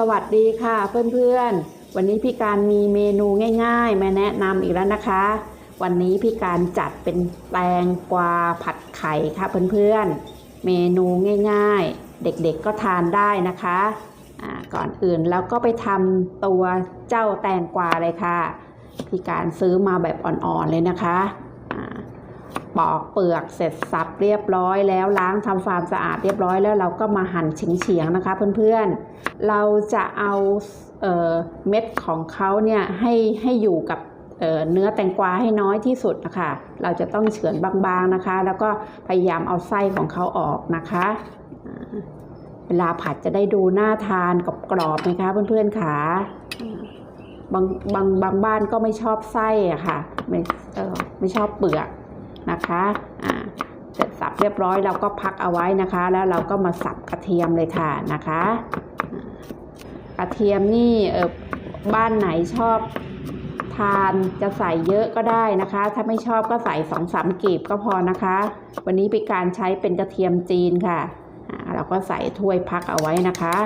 สวัสดีค่ะเพื่อนๆ วันนี้พี่การมีเมนูง่ายๆ มาแนะนำอีกแล้วนะคะ วันนี้พี่การจัดเป็นแตงกวาผัดไข่ค่ะเพื่อนๆ เมนูง่ายๆ เด็กๆก็ทานได้นะคะอ่าก่อนอื่นแล้วก็ไปทำตัวเจ้าแตงกวาเลยค่ะ พี่การซื้อมาแบบอ่อนๆเลยนะคะปอกเปลือกเสร็จสับเรียบร้อยแล้วล้างทำความสะอาดเรียบร้อยแล้วเราก็มาหั่นเฉียงๆนะคะ เพื่อนๆ เราจะเอาเออเม็ดของเขาเนี่ยให้ให้อยู่กับเเนื้อแตงกวาให้น้อยที่สุดนะคะเราจะต้องเฉือนบางๆนะคะ แล้วก็พยายามเอาไส้ของเขาออกนะคะ เวลาผัดจะได้ดูน่าทานกรอบๆนะคะเพื่อนๆค่ะอ่าบางบางบางบ้านก็ไม่ชอบไส้อะค่ะไม่เออไม่ชอบเปลือกนะคะอ่าเสร็จสับเรียบร้อยเราก็พักเอาไว้นะคะ แล้วเราก็มาสับกระเทียมเลยค่ะนะคะ กระเทียมนี่เออบ้านไหนชอบทานจะใส่เยอะก็ได้นะคะ ถ้าไม่ชอบก็ใส่สองสามกีบก็พอนะคะ วันนี้เป็นการใช้เป็นกระเทียมจีนค่ะเราก็ใส่ถ้วยพักเอาไว้นะคะ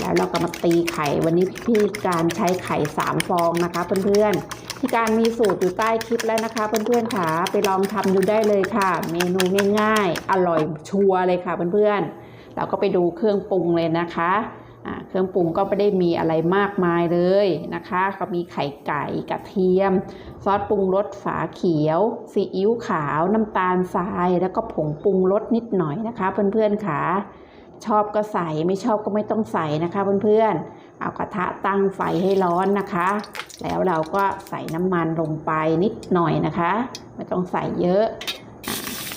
แล้วเราก็มาตีไข่ วันนี้พี่การใช้ไข่สามฟองนะคะเพื่อนๆพี่การมีสูตรอยู่ใต้คลิปแล้วนะคะเพื่อนๆค่ะไปลองทำดูได้เลยค่ะ เมนูง่ายๆ อร่อยชัวร์เลยค่ะเพื่อนๆเราก็ไปดูเครื่องปรุงเลยนะคะ เครื่องปรุงก็ไม่ได้มีอะไรมากมายเลยนะคะ ก็มีไข่ไก่กระเทียม ซอสปรุงรสฝาเขียวซีอิ๊วขาว น้ำตาลทราย แล้วก็ผงปรุงรสนิดหน่อยนะคะ เพื่อนๆค่ะชอบก็ใส่ไม่ชอบก็ไม่ต้องใส่นะคะเพื่อนๆ เอากระทะตั้งไฟให้ร้อนนะคะ แล้วเราก็ใส่น้ำมันลงไปนิดหน่อยนะคะ ไม่ต้องใส่เยอะ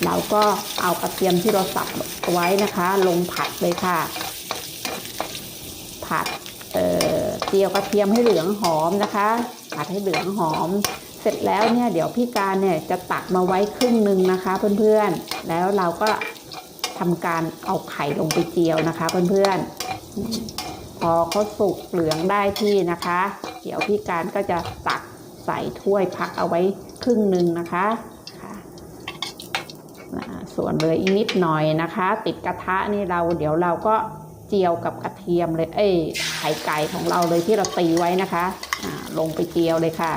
เราก็เอากระเทียมที่เราสับไว้นะคะ ลงผัดเลยค่ะ ผัดเเจียวกระเทียมให้เหลืองหอมนะคะ ผัดให้เหลืองหอม เสร็จแล้วเนี่ยเดี๋ยวพี่การเนี่ยจะตักมาไว้ครึ่งหนึ่งนะคะเพื่อนๆ แล้วเราก็ทำการเอาไข่ลงไปเจียวนะคะเพื่อนๆอืมพอเขาสุกเหลืองได้ที่นะคะ เดี๋ยวพี่การก็จะตักใส่ถ้วยพักเอาไว้ครึ่งหนึ่งนะคะส่วนเลยอีกนิดหน่อยนะคะ ติดกระทะนี่เราเดี๋ยวเราก็ จียวกับกระเทียมเลยเอ้ยไข่ไก่ของเราเลยที่เราตีไว้นะคะลงไปเจียวเลยค่ะ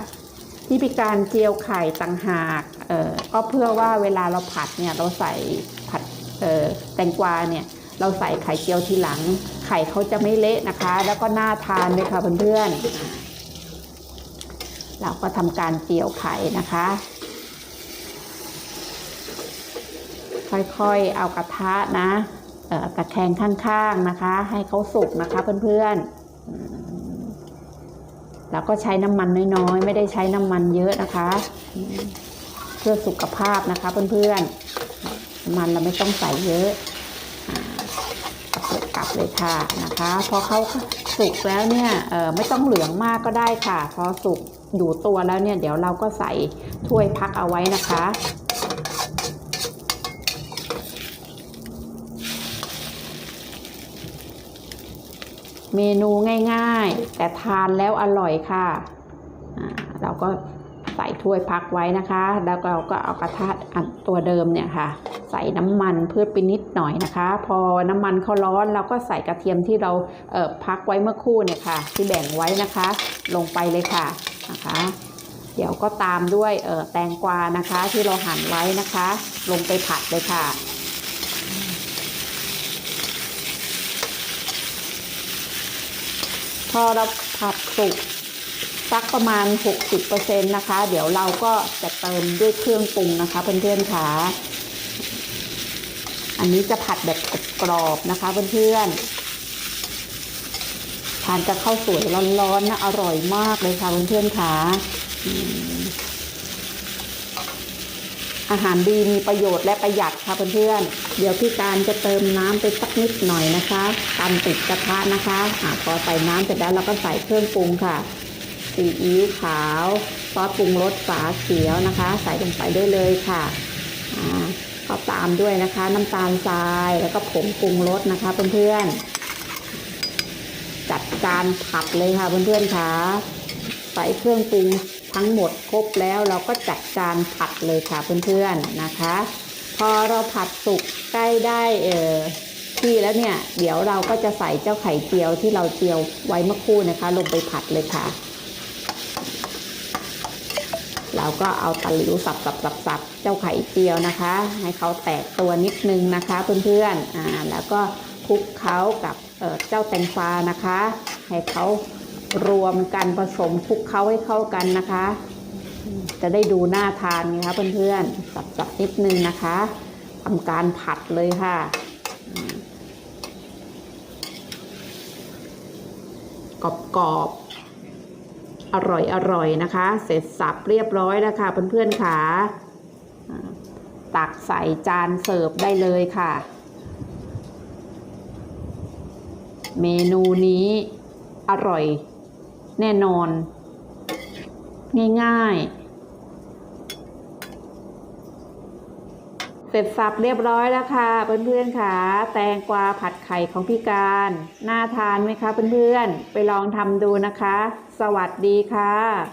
ที่พิการเจียวไข่ต่างหากเอ่อก็เพื่อว่าเวลาเราผัดเนี่ยเราใส่ผัดเอ่อแตงกวาเนี่ยเราใส่ไข่เจียวทีหลัง ไข่เขาจะไม่เละนะคะ แล้วก็น่าทานเลยค่ะเพื่อนๆเราก็ทำการเจียวไข่นะคะ ค่อยๆเอากระทะนะ ตะแคงข้างๆนะคะ ให้เขาสุกนะคะเพื่อนๆแล้วก็ใช้น้ำมันน้อยๆ ไม่ได้ใช้น้ำมันเยอะนะคะ เพื่อสุขภาพนะคะเพื่อนๆน้ำมันเราไม่ต้องใส่เยอะเปิดกลับเลยค่ะนะคะ พอเขาสุกแล้วเนี่ยไม่ต้องเหลืองมากก็ได้ค่ะ พอสุกอยู่ตัวแล้วเนี่ย เดี๋ยวเราก็ใส่ถ้วยพักเอาไว้นะคะ เมนูง่ายๆ แต่ทานแล้วอร่อยค่ะเราก็ใส่ถ้วยพักไว้นะคะ แล้วเราก็เอากระทะอันตัวเดิมเนี่ยค่ะ ใส่น้ำมันเพื่อไปนิดหน่อยนะคะ พอน้ำมันเขาร้อนเราก็ใส่กระเทียมที่เราเอ่อพักไว้เมื่อคู่เนี่ยค่ะ ที่แบ่งไว้นะคะ ลงไปเลยค่ะนะคะ เดี๋ยวก็ตามด้วยเอ่อแตงกวานะคะ ที่เราหั่นไว้นะคะ ลงไปผัดเลยค่ะ อเราผัดสุกสักประมาณ 60%นะคะ เดี๋ยวเราก็จะเติมด้วยเครื่องปรุงนะคะเพื่อนๆค่ะอันนี้จะผัดแบบกรอบๆนะคะเพื่อนๆทานกับข้าวสวยร้อนๆนะอร่อยมากเลยค่ะเพื่อนๆค่ะ อาหารดีมีประโยชน์และประหยัดค่ะเพื่อนๆ เดี๋ยวพี่การจะเติมน้ำไปสักนิดหน่อยนะคะตำติดกระทะนะคะอาพอใส่น้ำเสร็จแล้วเราก็ใส่เครื่องปรุงค่ะซีอิ๊วขาวซอสปรุงรสฝาเขียวนะคะ ใส่ลงไปได้เลยค่ะอ่าก็ตามด้วยนะคะ น้ำตาลทรายแล้วก็ผงปรุงรสนะคะเพื่อนๆจัดการผัดเลยค่ะเพื่อนๆค่ะใส่เครื่องปรุง ทั้งหมดครบแล้วเราก็จัดการผัดเลยค่ะเพื่อนๆนะคะ พอเราผัดสุกใกล้ได้เออที่แล้วเนี่ย เดี๋ยวเราก็จะใส่เจ้าไข่เจียวที่เราเจียวไว้เมื่อคู่นะคะ ลงไปผัดเลยค่ะเราก็เอาตะหลิวสับสับสับสับเจ้าไข่เจียวนะคะ ให้เขาแตกตัวนิดนึงนะคะเพื่อนๆอ่าแล้วก็คลุกเคล้ากับเเจ้าแตงกวานะคะ ให้เขา รวมกันผสมคลุกเคล้าให้เข้ากันนะคะ จะได้ดูน่าทานไงคะเพื่อนๆสับสับนิดนึงนะคะทำการผัดเลยค่ะอืมกรอบๆอร่อยอร่อยนะคะ เสร็จสับเรียบร้อยแล้วค่ะเพื่อนๆค่ะตักใส่จานเสิร์ฟได้เลยค่ะ เมนูนี้อร่อย แน่นอน ง่ายๆ เสร็จสับเรียบร้อยแล้วค่ะ เพื่อนๆค่ะ แตงกวาผัดไข่ของพี่การ น่าทานไหมคะเพื่อนๆ ไปลองทำดูนะคะ สวัสดีค่ะ